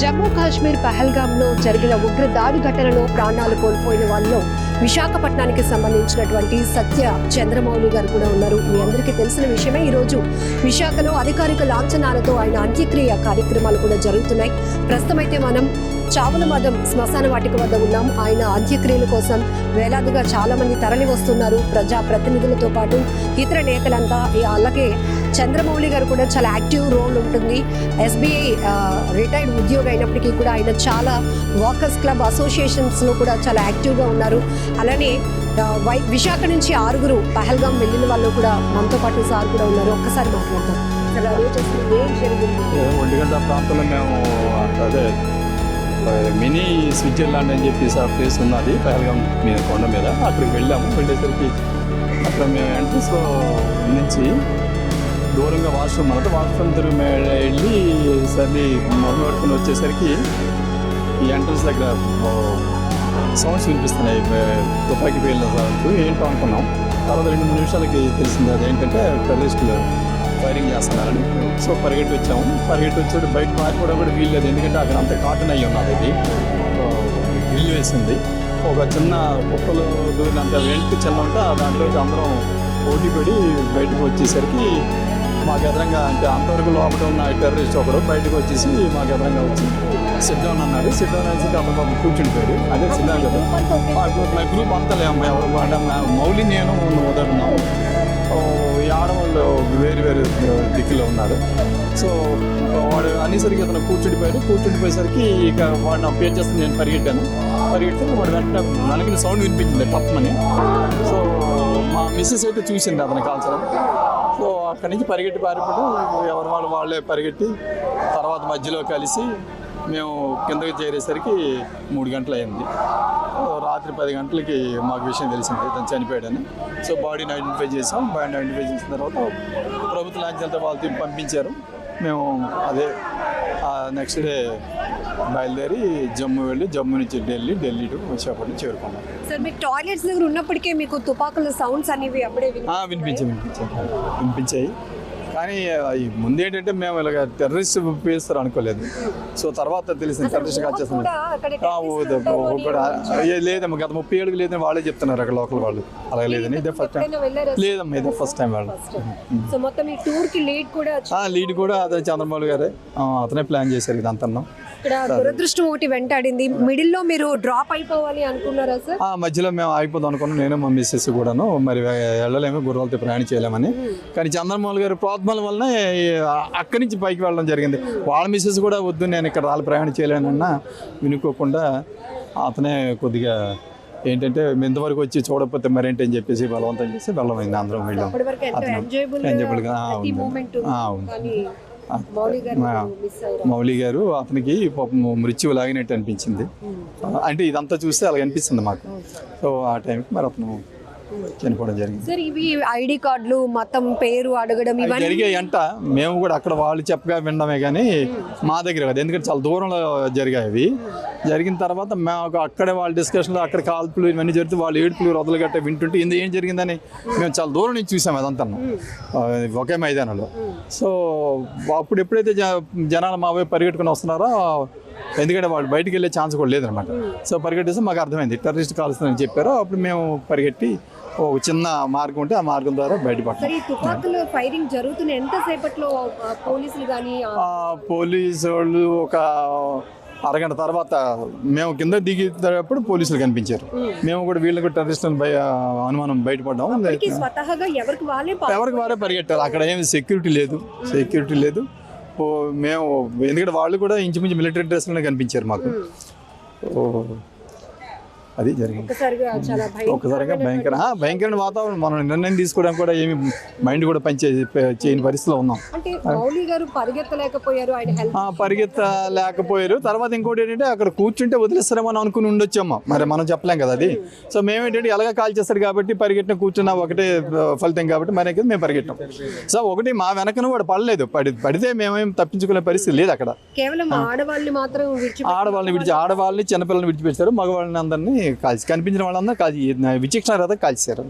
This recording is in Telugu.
Jammu Kashmir పహల్గామ్లో జరిగిన ఉగ్ర దాడి ఘటనలో ప్రాణాలు కోల్పోయిన వాళ్ళు విశాఖపట్నానికి సంబంధించినటువంటి సత్య చంద్రమౌళి గారు కూడా ఉన్నారు. మీ అందరికీ తెలిసిన విషయమే ఈరోజు విశాఖలో అధికారిక లాంఛనాలతో ఆయన అంత్యక్రియ కార్యక్రమాలు కూడా జరుగుతున్నాయి. ప్రస్తుతం అయితే మనం చావుల మఠం శ్మశాన వాటిక వద్ద ఉన్నాం. ఆయన అంత్యక్రియల కోసం వేలాదిగా చాలా మంది తరలి వస్తున్నారు ప్రజా ప్రతినిధులతో పాటు ఇతర నేతలంతా అలాగే చంద్రమౌళి గారు కూడా చాలా యాక్టివ్ రోల్ ఉంటుంది. ఎస్బీఐ రిటైర్డ్ ఉద్యోగి అయినప్పటికీ కూడా ఆయన చాలా వాకర్స్ క్లబ్ అసోసియేషన్స్లో కూడా చాలా యాక్టివ్గా ఉన్నారు. అలానే వై విశాఖ నుంచి ఆరుగురు పహల్గాం వెళ్ళిన వాళ్ళు కూడా మనతో పాటు సార్ కూడా ఉన్నారు. ఒక్కసారి మాట్లాడతాం సార్, ప్రాంతంలో మేము అదే మినీ స్విట్జర్లాండ్ అని చెప్పేసి ఆ ప్లేస్ ఉన్నది పహల్గాం మీద కొండ మీద. అక్కడికి వెళ్ళాము. వెళ్ళేసరికి అక్కడ మేము ఎంట్రన్స్లో నుంచి దూరంగా వాష్రూమ్ అంటే వాష్రూమ్ తిరిగి వెళ్ళి సరే మొదలు పట్టుకుని వచ్చేసరికి ఈ ఎంట్రన్స్ దగ్గర సౌండ్స్ వినిపిస్తున్నాయి. తుపాకీ పేలిన సౌండ్స్. ఏంటో అనుకున్నాం. తర్వాత రెండు మూడు నిమిషాలకి తెలిసింది అదేంటంటే టెర్రరిస్టులు ఫైరింగ్ చేస్తున్నారని. సో పరిగెట్టి వచ్చాము పరిగెట్టి వచ్చి బయట పారిపోవడం కూడా వీలు లేదు ఎందుకంటే అక్కడ అంత కాటన్ అయ్యి ఉన్నది ఇది. గ్రిల్ వేసింది. ఒక చిన్న కుప్పలు దూరినంత వెంట చిన్న ఉంటే దాంట్లో అందరం పోటీ పడి బయటకు వచ్చేసరికి మాకు ఎదురంగా అంటే అంతవరకు లోపల ఉన్న టెర్రరిస్ట్ ఒకడు బయటకు వచ్చేసి మాకు ఎదురంగా వచ్చి సిట్ డౌన్ అన్నాడు. సిట్ డౌన్ అనేసి అప్పుడు బాబు కూర్చుండిపోయాడు అదే సిద్ధం కదా. మాకు మా గ్రూప్ అంతా లేము ఎవరు మౌలి నేను వదలున్నాము ఈ ఆడవాళ్ళు వేరు వేరు దిక్కులో ఉన్నారు. సో వాడు అనేసరికి అతను కూర్చుండిపోయాడు. కూర్చుండిపోయేసరికి ఇక వాడు నా పేరు చేస్తే నేను పరిగెట్టాను. పరిగెడితే వాడు వెంటనే నలిగిన సౌండ్ వినిపించింది టప్మని సో మా మిస్సెస్ అయితే చూసింది అతను కాల్చడం. సో అక్కడి నుంచి పరిగెట్టి పారిపోవడం ఎవరి వాళ్ళు వాళ్ళే పరిగెట్టి తర్వాత మధ్యలో కలిసి మేము కిందకి చేరేసరికి మూడు గంటలు అయింది రాత్రి పది గంటలకి మాకు విషయం తెలిసింది తను చనిపోయాడని. సో బాడీని ఐడెంటిఫై చేసాం. బాడీని ఐడెంటిఫై చేసిన తర్వాత ప్రభుత్వ లాంఛనంతో వాళ్ళు పంపించారు. మేము అదే నెక్స్ట్ డే బయలుదేరి జమ్మూ వెళ్ళి జమ్మూ నుంచి ఢిల్లీ ఢిల్లీ టు విశాఖపట్నం చేరుకున్నాం. సార్ మీకు టాయిలెట్స్ దగ్గర ఉన్నప్పటికే మీకు తుపాకుల సౌండ్స్ అనేవి అప్పుడే వినిపించాయి వినిపించాయి. వినిపించాయి. కానీ ముందేంటంటే మేము ఇలాగ టెర్రరిస్ట్ పేస్తారు అనుకోలేదు. సో తర్వాత తెలిసింది టెర్రరిస్ట్ ఏ, లేదమ్మా గత ముప్పై ఏళ్ళకి లేదని వాళ్ళే చెప్తున్నారు అక్కడ లోకల్ వాళ్ళు. అలాగే లేదని ఇదే ఫస్ట్ టైం లేదమ్మా ఇదే ఫస్ట్ టైం వాళ్ళు. లీడ్ కూడా ఆ, లీడ్ కూడా అదే చంద్రబాబు గారే. అతనే ప్లాన్ చేశారు ఇదంతా ఇక్కడ దురదృష్టం ఒకటి వెంటాడింది. మిడిల్లో మీరు డ్రాప్ అయిపోవాలి అనుకున్నారా సార్? ఆ మధ్యలో మేము ఆగిపోదాం అనుకున్నాం. నేను మా మిస్సెస్ కూడాను. మరి వెళ్ళలేము గుర్రాలతో ప్రయాణం చేయలేమని. కానీ చంద్రమోహన్ గారి ప్రోద్బలం వలన అక్కడి నుంచి పైకి వెళ్ళడం జరిగింది. వాళ్ళ మిస్సెస్ కూడా వద్దు నేను ఇక్కడ రాళ్ళు ప్రయాణం చేయలేనన్నా వినుకోకుండా అతనే కొద్దిగా ఏంటంటే ఇంతవరకు వచ్చి చూడకపోతే మరేంటి? అని చెప్పేసి బలవంతం చేసి వెళ్ళమైంది అందరం వెళ్ళాం. కానీ మౌలి గారు అతనికి మృత్యువు లాగినట్టు అనిపించింది. అంటే ఇదంతా చూస్తే అలాగ అనిపిస్తుంది మాకు సో ఆ టైంకి మరి అతను చనిపోవడం జరిగింది. సార్ ఇవి ఐడి కార్డులు మతం పేరు అడగడం ఇవన్నీ జరిగాయి అంట మేము కూడా అక్కడ వాళ్ళు చెప్పగా వినడమే కానీ మా దగ్గర కాదు. ఎందుకంటే చాలా దూరంలో జరిగాయి అవి. జరిగిన తర్వాత మేము అక్కడే వాళ్ళ డిస్కషన్లో అక్కడ కాల్పులు ఇవన్నీ జరిగితే వాళ్ళు ఏడుపులు రొదలు గట్ట వింటుంటే ఇందు ఏం జరిగిందని మేము చాలా దూరం నుంచి చూసాం అదంతా ఒకే మైదానంలో. సో అప్పుడు ఎప్పుడైతే జనాలు మా వైపు పరిగెట్టుకుని వస్తున్నారో ఎందుకంటే వాళ్ళు బయటికి వెళ్ళే ఛాన్స్ కూడా లేదనమాట. సో పరిగెట్టేసి మాకు అర్థమైంది టెర్రరిస్ట్ కాల్స్తుందని చెప్పారు అప్పుడు మేము పరిగెట్టి ఒక చిన్న మార్గం ఉంటే ఆ మార్గం ద్వారా ఫైరింగ్ జరుగుతున్న ఎంతసేపట్లో పోలీసులు కానీ ఆ పోలీసు వాళ్ళు ఒక అరగంట తర్వాత మేము కింద దిగేటప్పుడు పోలీసులు కనిపించారు. మేము కూడా వీళ్ళకి టెర్రరిస్ట్ అనుమానం బయటపడ్డాం. స్వతహాగా ఎవరికి వారే పరిగెట్టారు అక్కడ ఏమి సెక్యూరిటీ లేదు. సెక్యూరిటీ లేదు. మేము ఎందుకంటే వాళ్ళు కూడా ఇంచుమించు మిలిటరీ డ్రెస్లోనే కనిపించారు మాకు. ఓ, అది జరిగింది. ఒక్కసారిగా భయంకర భయంకరమైన వాతావరణం. మనం నిర్ణయం తీసుకోవడానికి కూడా ఏమి మైండ్ కూడా పనిచే చేయని పరిస్థితిలో ఉన్నాం. పరిగెత్తలేకపోయారు తర్వాత ఇంకోటి ఏంటంటే అక్కడ కూర్చుంటే వదిలేస్తారేమో అని అనుకుని ఉండొచ్చాము. మరి మనం చెప్పలేం కదా అది. సో మేమేంటంటే ఎలాగ కాల్ చేస్తారు కాబట్టి పరిగెట్టిన కూర్చున్నా ఒకటే ఫలితం కాబట్టి మరి మేము పరిగెట్టాం. సో ఒకటి మా వెనకను వాడు పడలేదు. పడి పడితే మేమేం తప్పించుకునే పరిస్థితి లేదు అక్కడ. కేవలం ఆడవాళ్ళని మాత్రం విడిచి ఆడవాళ్ళని విడిచి ఆడవాళ్ళని చిన్నపిల్లల్ని విడిచిపెట్టారు. మగవాళ్ళని అందరినీ కలిసి కనిపించిన వాళ్ళందరూ కలిసి విచక్షణ రథం కాల్చారు